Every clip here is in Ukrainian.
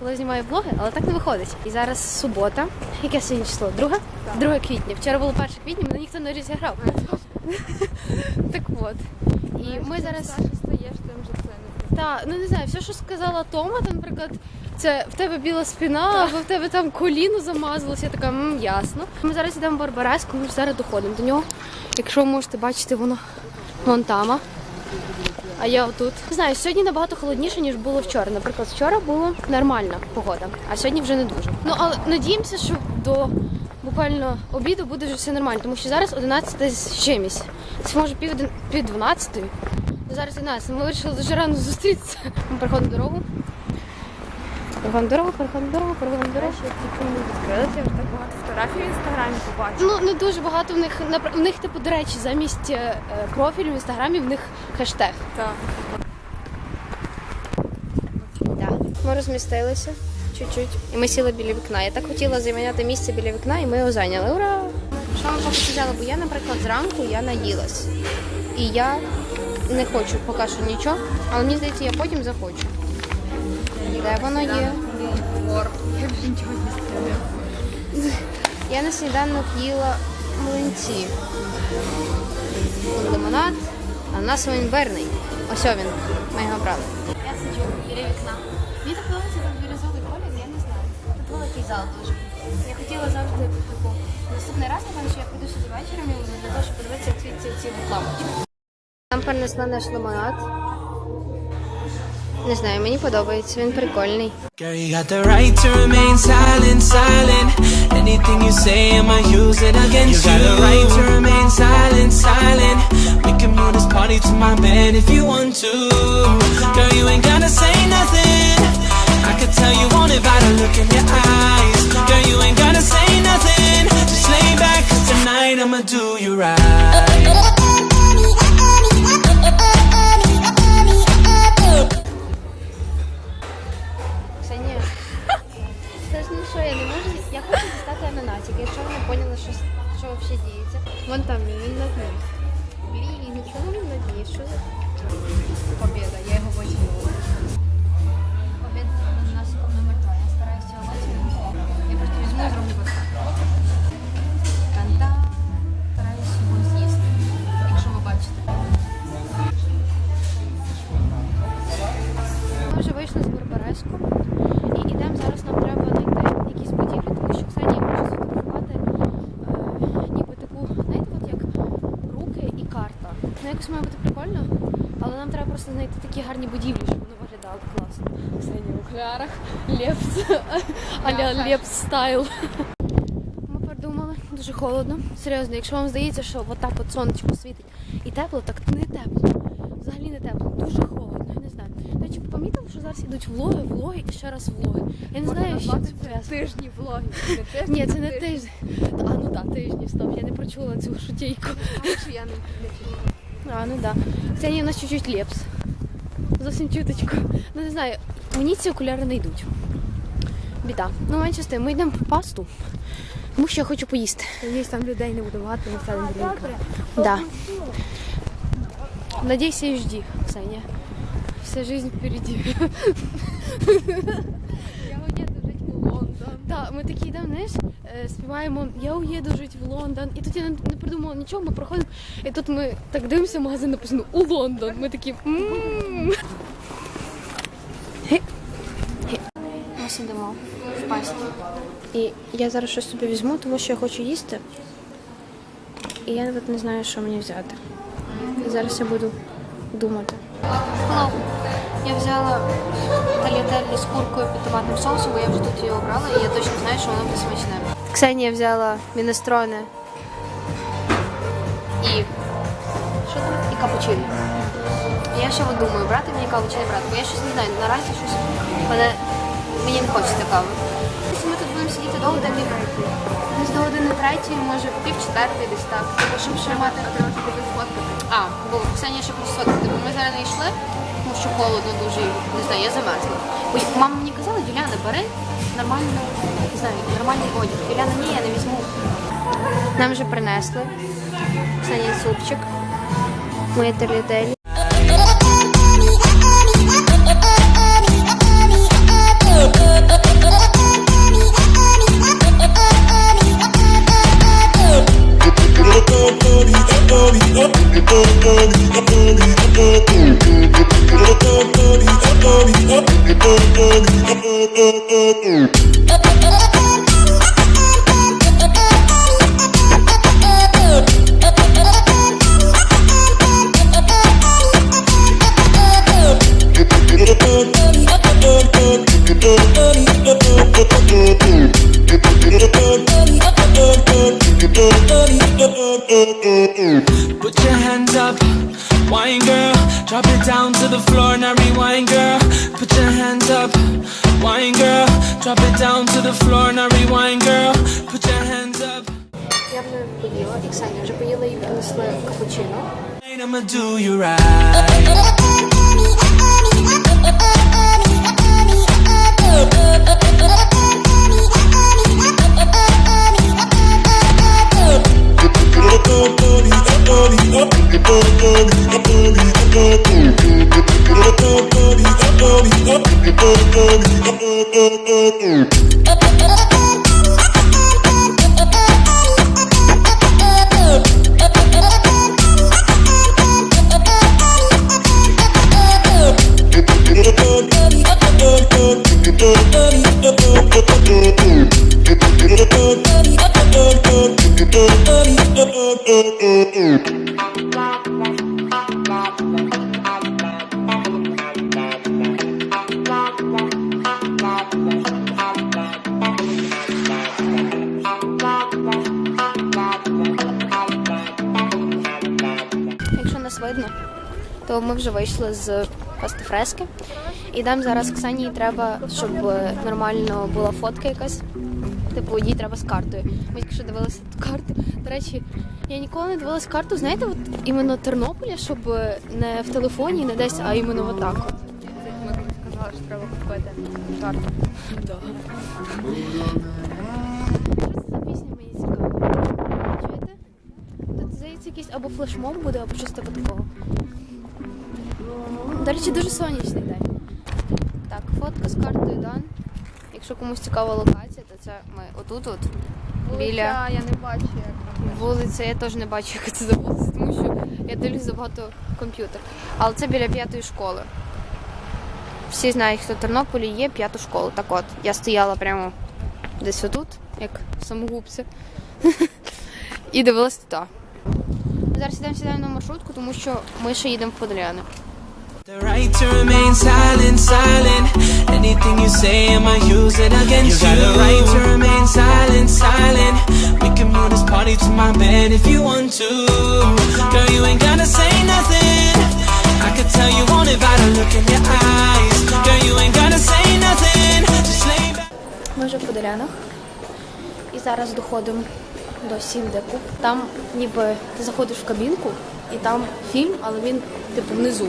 коли знімаю влоги, але так не виходить. І зараз субота. Яке сьогодні число? Друге? Друге квітня. Вчора було 1 квітня, мене ніхто не розіграв. Так от. І ми зараз. стаєш, тим вже це Та, ну не знаю, все, що сказала Тома, там, наприклад, це в тебе біла спина, або в тебе там коліно замазалося. Я така, м, ясно. Ми зараз йдемо в Барбареску, ми ж зараз доходимо до нього. Якщо ви можете бачити, воно вон там. А я отут. Не знаю, сьогодні набагато холодніше, ніж було вчора. Наприклад, вчора була нормальна погода, а сьогодні вже не дуже. Ну але надіємося, що до буквально обіду буде вже все нормально, тому що зараз 11 з чимось. Це може пів, пів 12. Зараз 11. Ми вирішили дуже рано зустрітися. Ми переходимо дорогу. Переходимо дорогу, переходимо дорогу, переходимо дорогу. Я тільки не вже так багато фотографій в інстаграмі побачила. Ну не дуже багато в них в них, типу, до речі, замість е, профілю в інстаграмі в них хештег. Так. Да. Ми розмістилися чуть-чуть. І ми сіли біля вікна. Я так хотіла зайняти місце біля вікна, і ми його зайняли. Ура! Що ми поки взяли? Бо я, наприклад, зранку я наїлась. І я не хочу поки що нічого, але мені здається, я потім захочу. Де воно є? Я вже нічого не стою. Я на сніданок їла млинці. Лимонад, а в нас він берний. Ось він. Ми його брали. Я сиджу біля вікна. Мені так подобається там бірюзовий колір, я не знаю. Тут великий зал дуже. Я хотіла завжди типу, наступний раз, напевно, що я прийду сюди вечором і для того, щоб подивитися як ці, ці, ці лампочки. Там перенесла наш лимонад. Не знаю, мені подобається, він прикольний. Girl, you got the right to remain silent, silent. Anything you say, I'ma use it against you. You got the right to remain silent, silent. We can move this party to my bed if you want to. Girl, you ain't gotta say nothing. I could tell you want it by the look in your eyes. Просто знайти такі гарні будівлі, щоб воно виглядало класно. Ксенія в окулярах, Лепс, аля Лепс стайл. Ми придумали, дуже холодно. Серйозно, якщо вам здається, що отак от сонечко світить і тепло, так не тепло. Взагалі не тепло, дуже холодно, я не знаю. До речі, помітили, що зараз йдуть влоги, влоги і ще раз влоги. Я не знаю, що це пов'язано. Тижні влоги. Ні, це не тиждень. А ну так, тижні, стоп, я не прочула цю шутейку. Що я не, не чула. А, ну да. Ксенія у нас чуть-чуть лепс. Зовсім чуточку. Ну не знаю, мені ці окуляри не йдуть. Біда. Ну, менше з тим, ми йдемо в пасту, тому що я хочу поїсти. Надіюсь, там людей не буде багато, не стане біля вікна. Да. Надейся и жди, Ксения. Вся жизнь впереди. Я уїду жити в Лондон. Так, ми такі йдемо, знаєш, співаємо Я уїду жити в Лондон. І тут я не, не придумала нічого, ми проходимо. І тут ми так дивимося, в магазин написано у Лондон. Ми такі. Ми сидимо в пасті. І я зараз щось собі візьму, тому що я хочу їсти. І я навіть не знаю, що мені взяти. І зараз я буду думати. Hello. Я взяла талітелі з куркою під томатним соусом, бо я вже тут її обрала, і я точно знаю, що воно буде смачне. Ксенія взяла мінестроне і що там? І капучино. Я ще думаю, брати мені каву чи не брати, бо я щось не знаю, наразі щось мене мені не хочеться кави. Якщо Ми тут будемо сидіти довго, де мені десь до години третьої, може пів четвертої десь так. Тому щоб ще мати Треба тобі сфоткати. а, бо Ксенія ще хоче сфоткати, бо ми зараз не йшли, тому що холодно дуже, не знаю, я замерзла. Мама мені казала, Юляна, бери нормально, не знаю, нормальний одяг. Юляна, ні, я не візьму. Нам вже принесли. Саня супчик. Мої терлітелі. the floor, now rewind, girl. Put your hands up. Я вже поїла, і Ксенія вже поїла і принесли капучино. I'ma do you right. Якщо нас видно, то ми вже вийшли з пастифрески. І нам зараз Ксенії треба, щоб нормально була фотка якась. Типу, їй треба з картою. Ми тільки що дивилися ту карту. До речі, я ніколи не дивилась карту, знаєте, от іменно Тернополя, щоб не в телефоні, не десь, а іменно отак. От. Ми сказали, що треба купити карту. За пісня мені? Тут здається якийсь або флешмоб буде, або щось типу такого. До речі, дуже сонячний день. Так, фотка з картою Дан. Якщо комусь цікава локація, це ми отут от. Біля Я не бачу, як там. вулиця, я теж не бачу, яка це за вулиця, тому що я дивлюсь забагато комп'ютер. Але це біля п'ятої школи. Всі знають, хто в Тернополі є п'яту школу. Так от, я стояла прямо десь отут, як самогубця. І дивилась туди. Ми зараз йдемо сідаємо на маршрутку, тому що ми ще їдемо в Подоляни. The right to remain silent, silent. Anything you say, I'ma use it against you. You got the right to remain silent, silent. We can move this party to my bed if you want to. Girl, you ain't gotta say nothing. I could tell you want it by the look in your eyes. Girl, you ain't gotta say nothing. Just lay back. Ми вже в Подолянах. І зараз доходимо до Сіндеку. Там ніби ти заходиш в кабінку, і там фільм, але він типу внизу.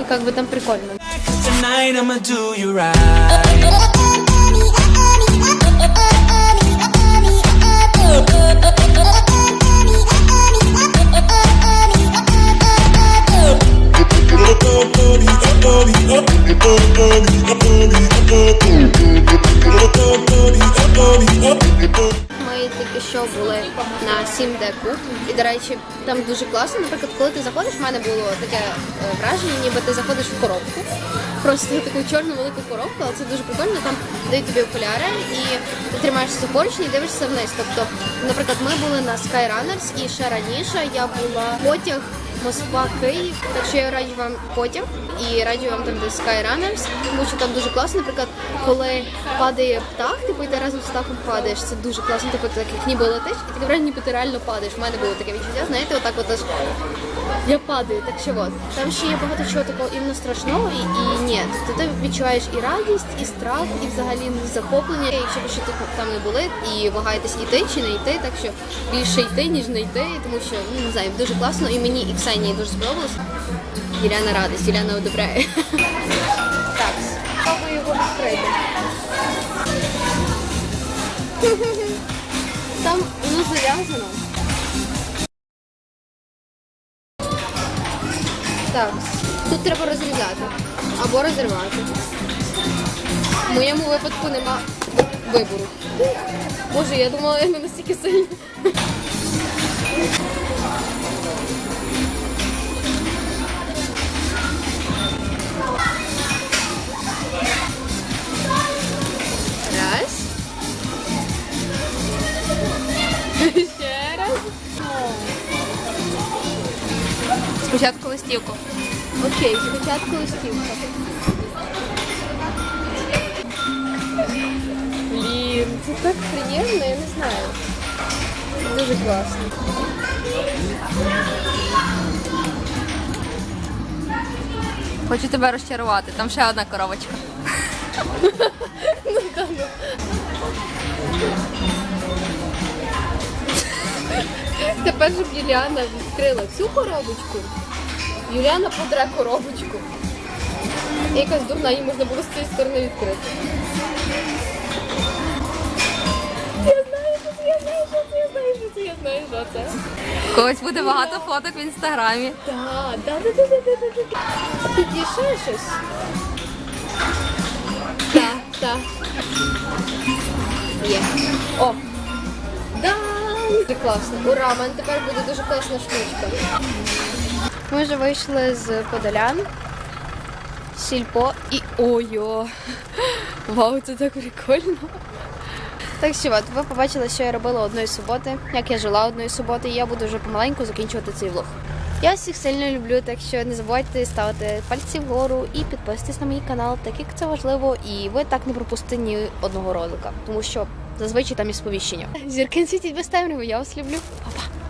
І як би там прикольно. Tonight I'ma do you right. Ми тільки що були на 7D і, до речі, там дуже класно. Наприклад, коли ти заходиш, в мене було таке е, враження, ніби ти заходиш в коробку. Просто таку чорну велику коробку, але це дуже прикольно. Там дають тобі окуляри і ти тримаєшся за поручні і дивишся вниз. Тобто, наприклад, ми були на Skyrunners і ще раніше я була потяг Москва, Київ. Так що я раджу вам потяг і раджу вам там де Skyrunners, тому що там дуже класно. Наприклад, коли падає птах, типу і ти разом з птахом падаєш, це дуже класно. Типу так як ніби летиш, і таке враження, ніби ти реально падаєш. У мене було таке відчуття, знаєте, отак от аж я падаю. Так що от там ще є багато чого такого іменно страшного і, і ні. Тобто ти відчуваєш і радість, і страх, і взагалі захоплення. Якщо ви ще тут там не були і вагаєтесь іти чи не йти, так що більше йти, ніж не йти, тому що ну не знаю, дуже класно. І мені і Ксенії дуже сподобалось. Юляна радість, Юляна одобряє. Так, спробую його відкрити. Там воно зав'язано. Так, тут треба розрізати або розірвати. В моєму випадку нема вибору. Боже, я думала, я не настільки сильно. Спочатку листівку. Окей, спочатку листівка. Блін, це так приємно, я не знаю. Дуже класно. Хочу тебе розчарувати. Там ще одна коробочка. Тепер щоб Юліана відкрила цю коробочку. Юліана подре коробочку. І якась дурна, її можна було з цієї сторони відкрити. Я знаю, що це, я знаю, що це, я знаю, що це, я знаю, що це. Когось буде багато фоток в інстаграмі. Так, да, да, да, да, да, да, да. Підійшли щось? Так, так. Є. О! Да! Дуже класно. Ура, мене тепер буде дуже класна штучка. Ми вже вийшли з Подолян, сільпо і ой-о! Вау, це так прикольно. Так що от, ви побачили, що я робила одної суботи, як я жила одної суботи, і я буду вже помаленьку закінчувати цей влог. Я всіх сильно люблю, так що не забувайте ставити пальці вгору і підписуйтесь на мій канал, так як це важливо, і ви так не пропустите ні одного ролика, тому що зазвичай там і сповіщення. Зірки світять без темряви, я вас люблю. Па-па!